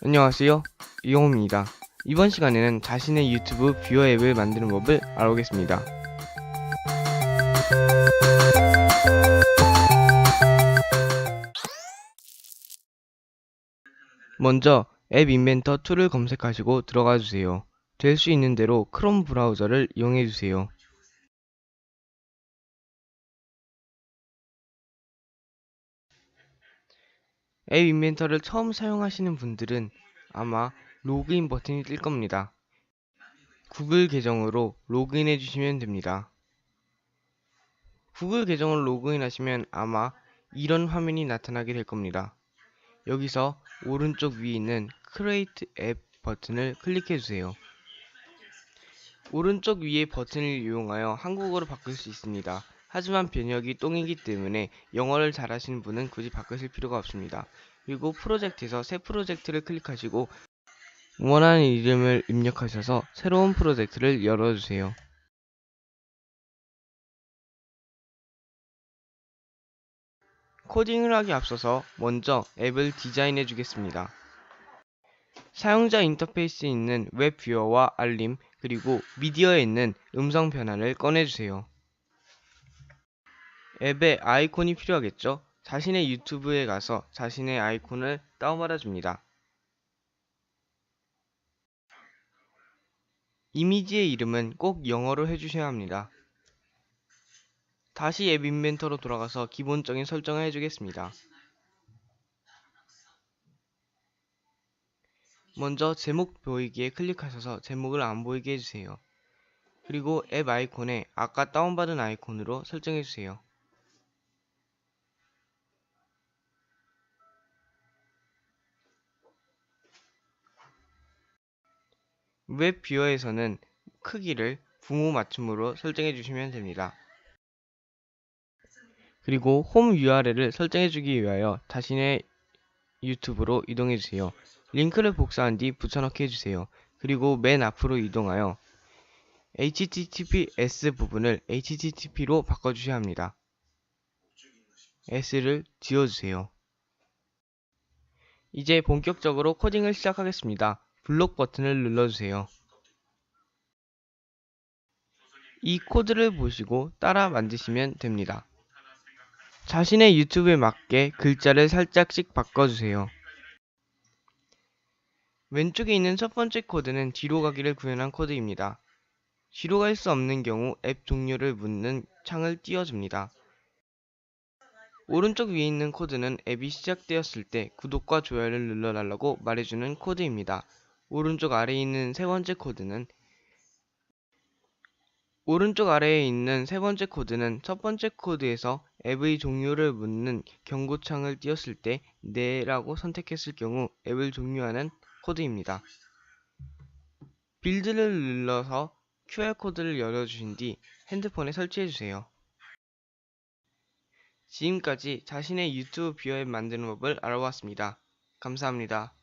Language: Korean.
안녕하세요. 이용호입니다. 이번 시간에는 자신의 유튜브 뷰어 앱을 만드는 법을 알아보겠습니다. 먼저 앱 인벤터 툴을 검색하시고 들어가 주세요. 될 수 있는 대로 크롬 브라우저를 이용해 주세요. 앱 인벤터를 처음 사용하시는 분들은 아마 로그인 버튼이 뜰 겁니다. 구글 계정으로 로그인해 주시면 됩니다. 구글 계정을 로그인하시면 아마 이런 화면이 나타나게 될 겁니다. 여기서 오른쪽 위에 있는 Create App 버튼을 클릭해 주세요. 오른쪽 위의 버튼을 이용하여 한국어로 바꿀 수 있습니다. 하지만 번역이 똥이기 때문에 영어를 잘하시는 분은 굳이 바꾸실 필요가 없습니다. 그리고 프로젝트에서 새 프로젝트를 클릭하시고 원하는 이름을 입력하셔서 새로운 프로젝트를 열어주세요. 코딩을 하기 앞서서 먼저 앱을 디자인해 주겠습니다. 사용자 인터페이스에 있는 웹 뷰어와 알림, 그리고 미디어에 있는 음성 변환을 꺼내주세요. 앱에 아이콘이 필요하겠죠? 자신의 유튜브에 가서 자신의 아이콘을 다운받아 줍니다. 이미지의 이름은 꼭 영어로 해주셔야 합니다. 다시 앱 인벤터로 돌아가서 기본적인 설정을 해주겠습니다. 먼저 제목 보이기에 클릭하셔서 제목을 안 보이게 해주세요. 그리고 앱 아이콘에 아까 다운받은 아이콘으로 설정해주세요. 웹 뷰어에서는 크기를 부모 맞춤으로 설정해 주시면 됩니다. 그리고 홈 URL을 설정해 주기 위하여 자신의 유튜브로 이동해 주세요. 링크를 복사한 뒤 붙여넣기 해주세요. 그리고 맨 앞으로 이동하여 HTTPS 부분을 HTTP로 바꿔주셔야 합니다. S를 지워주세요. 이제 본격적으로 코딩을 시작하겠습니다. 블록 버튼을 눌러주세요. 이 코드를 보시고 따라 만드시면 됩니다. 자신의 유튜브에 맞게 글자를 살짝씩 바꿔주세요. 왼쪽에 있는 첫 번째 코드는 뒤로 가기를 구현한 코드입니다. 뒤로 갈 수 없는 경우 앱 종료를 묻는 창을 띄워줍니다. 오른쪽 위에 있는 코드는 앱이 시작되었을 때 구독과 좋아요를 눌러달라고 말해주는 코드입니다. 오른쪽 아래에 있는 세 번째 코드는 오른쪽 아래에 있는 세 번째 코드는 첫 번째 코드에서 앱의 종료를 묻는 경고창을 띄웠을 때 네라고 선택했을 경우 앱을 종료하는 코드입니다. 빌드를 눌러서 QR코드를 열어주신 뒤 핸드폰에 설치해주세요. 지금까지 자신의 유튜브 뷰어 앱 만드는 법을 알아보았습니다. 감사합니다.